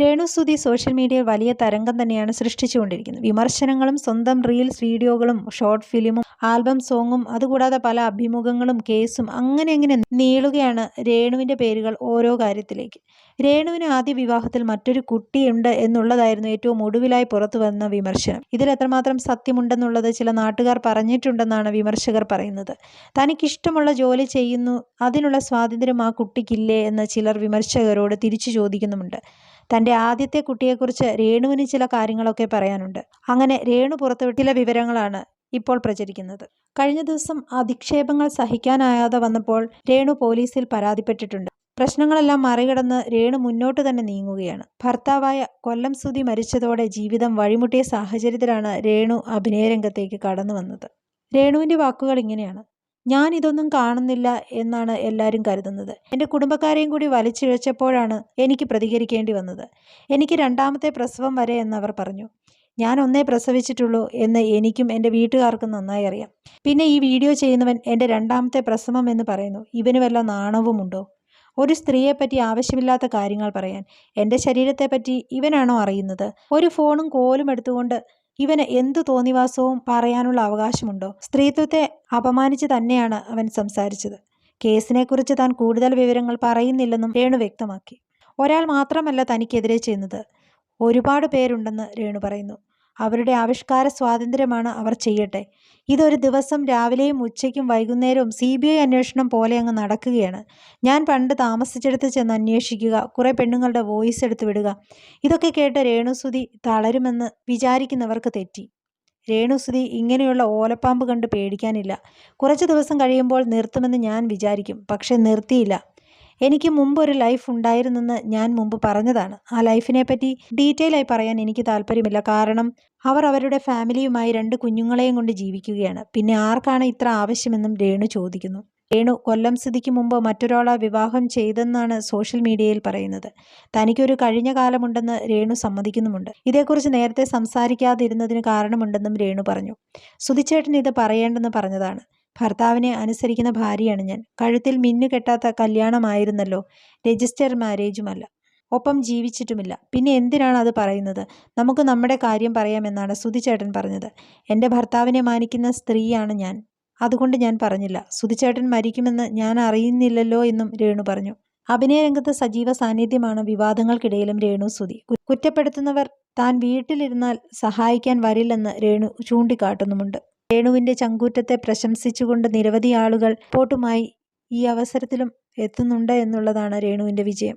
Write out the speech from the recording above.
Renu Sudhi social മീഡിയയിൽ വലിയ തരംഗം തന്നെയാണ് സൃഷ്ടിച്ചുകൊണ്ടിരിക്കുന്നത്. വിമർശനങ്ങളും സ്വന്തം റീൽസ് വീഡിയോകളും ഷോർട്ട് ഫിലിമും ആൽബം സോങ്ങും അതുകൂടാതെ പല അഭിമുഖങ്ങളും കേസും അങ്ങനെ അങ്ങനെ നീളുകയാണ് രേണുവിന്റെ പേരുകൾ ഓരോ കാര്യത്തിലേക്ക്. രേണുവിന് ആദ്യ വിവാഹത്തിൽ മറ്റൊരു കുട്ടിയുണ്ട് എന്നുള്ളതായിരുന്നു ഏറ്റവും ഒടുവിലായി പുറത്തു വന്ന വിമർശനം. ഇതിൽ എത്രമാത്രം സത്യമുണ്ടെന്നുള്ളത് ചില നാട്ടുകാർ പറഞ്ഞിട്ടുണ്ടെന്നാണ് വിമർശകർ പറയുന്നത്. തനിക്കിഷ്ടമുള്ള ജോലി ചെയ്യുന്നു അതിനുള്ള സ്വാതന്ത്ര്യം ആ കുട്ടിക്കില്ലേ എന്ന് ചിലർ വിമർശകരോട് തിരിച്ചു ചോദിക്കുന്നുമുണ്ട്. തന്റെ ആദ്യത്തെ കുട്ടിയെക്കുറിച്ച് രേണുവിന് ചില കാര്യങ്ങളൊക്കെ പറയാനുണ്ട്. അങ്ങനെ രേണു പുറത്തുവിട്ട ചില വിവരങ്ങളാണ് ഇപ്പോൾ പ്രചരിക്കുന്നത്. കഴിഞ്ഞ ദിവസം അധിക്ഷേപങ്ങൾ സഹിക്കാനാകാതെ വന്നപ്പോൾ രേണു പോലീസിൽ പരാതിപ്പെട്ടിട്ടുണ്ട്. പ്രശ്നങ്ങളെല്ലാം മറികടന്ന് രേണു മുന്നോട്ട് തന്നെ നീങ്ങുകയാണ്. ഭർത്താവായ കൊല്ലം സുതി മരിച്ചതോടെ ജീവിതം വഴിമുട്ടിയ സാഹചര്യത്തിലാണ് രേണു അഭിനയരംഗത്തേക്ക് കടന്നു വന്നത് രേണുവിന്റെ വാക്കുകൾ ഇങ്ങനെയാണ്. ഞാൻ ഇതൊന്നും കാണുന്നില്ല എന്നാണ് എല്ലാവരും കരുതുന്നത്. എന്റെ കുടുംബക്കാരെയും കൂടി വലിച്ചിഴച്ചപ്പോഴാണ് എനിക്ക് പ്രതികരിക്കേണ്ടി വന്നത്. എനിക്ക് രണ്ടാമത്തെ പ്രസവം വരെ എന്നവർ പറഞ്ഞു. ഞാൻ ഒന്നേ പ്രസവിച്ചിട്ടുള്ളൂ എന്ന് എനിക്കും എന്റെ വീട്ടുകാർക്കും നന്നായി അറിയാം. പിന്നെ ഈ വീഡിയോ ചെയ്യുന്നവൻ എന്റെ രണ്ടാമത്തെ പ്രസവം എന്ന് പറയുന്നു. ഇവന് വല്ല നാണവുമുണ്ടോ? ഒരു സ്ത്രീയെപ്പറ്റി ആവശ്യമില്ലാത്ത കാര്യങ്ങൾ പറയാൻ എന്റെ ശരീരത്തെപ്പറ്റി ഇവനാണോ അറിയുന്നത്? ഒരു ഫോണും കോലും എടുത്തുകൊണ്ട് ഇവന് എന്തു തോന്നിവാസവും പറയാനുള്ള അവകാശമുണ്ടോ? സ്ത്രീത്വത്തെ അപമാനിച്ച് തന്നെയാണ് അവൻ സംസാരിച്ചത്. കേസിനെക്കുറിച്ച് താൻ കൂടുതൽ വിവരങ്ങൾ പറയുന്നില്ലെന്നും രേണു വ്യക്തമാക്കി. ഒരാൾ മാത്രമല്ല തനിക്കെതിരെ ചെയ്യുന്നത് ഒരുപാട് പേരുണ്ടെന്ന് രേണു പറയുന്നു. അവരുടെ ആവിഷ്കാര സ്വാതന്ത്ര്യമാണ് അവർ ചെയ്യട്ടെ. ഇതൊരു ദിവസം രാവിലെയും ഉച്ചയ്ക്കും വൈകുന്നേരവും സി ബി ഐ അന്വേഷണം പോലെ അങ്ങ് നടക്കുകയാണ്. ഞാൻ പണ്ട് താമസിച്ചെടുത്ത് ചെന്ന് അന്വേഷിക്കുക കുറേ പെണ്ണുങ്ങളുടെ വോയിസ് എടുത്ത് വിടുക. ഇതൊക്കെ കേട്ട് രേണുസുതി തളരുമെന്ന് വിചാരിക്കുന്നവർക്ക് തെറ്റി. രേണുസുതി ഇങ്ങനെയുള്ള ഓലപ്പാമ്പ് കണ്ട് പേടിക്കാനില്ല. കുറച്ച് ദിവസം കഴിയുമ്പോൾ നിർത്തുമെന്ന് ഞാൻ വിചാരിക്കും പക്ഷെ നിർത്തിയില്ല. എനിക്ക് മുമ്പ് ഒരു ലൈഫ് ഉണ്ടായിരുന്നെന്ന് ഞാൻ മുമ്പ് പറഞ്ഞതാണ്. ആ ലൈഫിനെ പറ്റി ഡീറ്റെയിൽ ആയി പറയാൻ എനിക്ക് താല്പര്യമില്ല. കാരണം അവർ അവരുടെ ഫാമിലിയുമായി രണ്ട് കുഞ്ഞുങ്ങളെയും കൊണ്ട് ജീവിക്കുകയാണ്. പിന്നെ ആർക്കാണ് ഇത്ര ആവശ്യമെന്നും രേണു ചോദിക്കുന്നു. രേണു കൊല്ലം സ്ഥിതിക്ക് മുമ്പ് മറ്റൊരാളെ വിവാഹം ചെയ്തെന്നാണ് സോഷ്യൽ മീഡിയയിൽ പറയുന്നത്. തനിക്കൊരു കഴിഞ്ഞ കാലമുണ്ടെന്ന് രേണു സമ്മതിക്കുന്നുമുണ്ട്. ഇതേക്കുറിച്ച് നേരത്തെ സംസാരിക്കാതിരുന്നതിന് കാരണമുണ്ടെന്നും രേണു പറഞ്ഞു. സുധിച്ചേട്ടൻ ഇത് പറയേണ്ടെന്ന് പറഞ്ഞതാണ്. ഭർത്താവിനെ അനുസരിക്കുന്ന ഭാര്യയാണ് ഞാൻ. കഴുത്തിൽ മിന്നു കെട്ടാത്ത കല്യാണമായിരുന്നല്ലോ. രജിസ്റ്റർ മാരേജുമല്ല. ഒപ്പം ജീവിച്ചിട്ടുമില്ല. പിന്നെ എന്തിനാണ് അത് പറയുന്നത്? നമുക്ക് നമ്മുടെ കാര്യം പറയാമെന്നാണ് സുധിച്ചേട്ടൻ പറഞ്ഞത്. എന്റെ ഭർത്താവിനെ മാനിക്കുന്ന സ്ത്രീയാണ് ഞാൻ. അതുകൊണ്ട് ഞാൻ പറഞ്ഞില്ല. സുധിച്ചേട്ടൻ മരിക്കുമെന്ന് ഞാൻ അറിയുന്നില്ലല്ലോ എന്നും രേണു പറഞ്ഞു. അഭിനയരംഗത്ത് സജീവ സാന്നിധ്യമാണ് വിവാദങ്ങൾക്കിടയിലും രേണു സുധി. കുറ്റപ്പെടുത്തുന്നവർ താൻ വീട്ടിലിരുന്നാൽ സഹായിക്കാൻ വരില്ലെന്ന് രേണു ചൂണ്ടിക്കാട്ടുന്നുമുണ്ട്. രേണുവിന്റെ ചങ്കൂറ്റത്തെ പ്രശംസിച്ചുകൊണ്ട് നിരവധി ആളുകൾ പോട്ടുമായി ഈ അവസരത്തിലും എത്തുന്നുണ്ട് എന്നുള്ളതാണ് രേണുവിന്റെ വിജയം.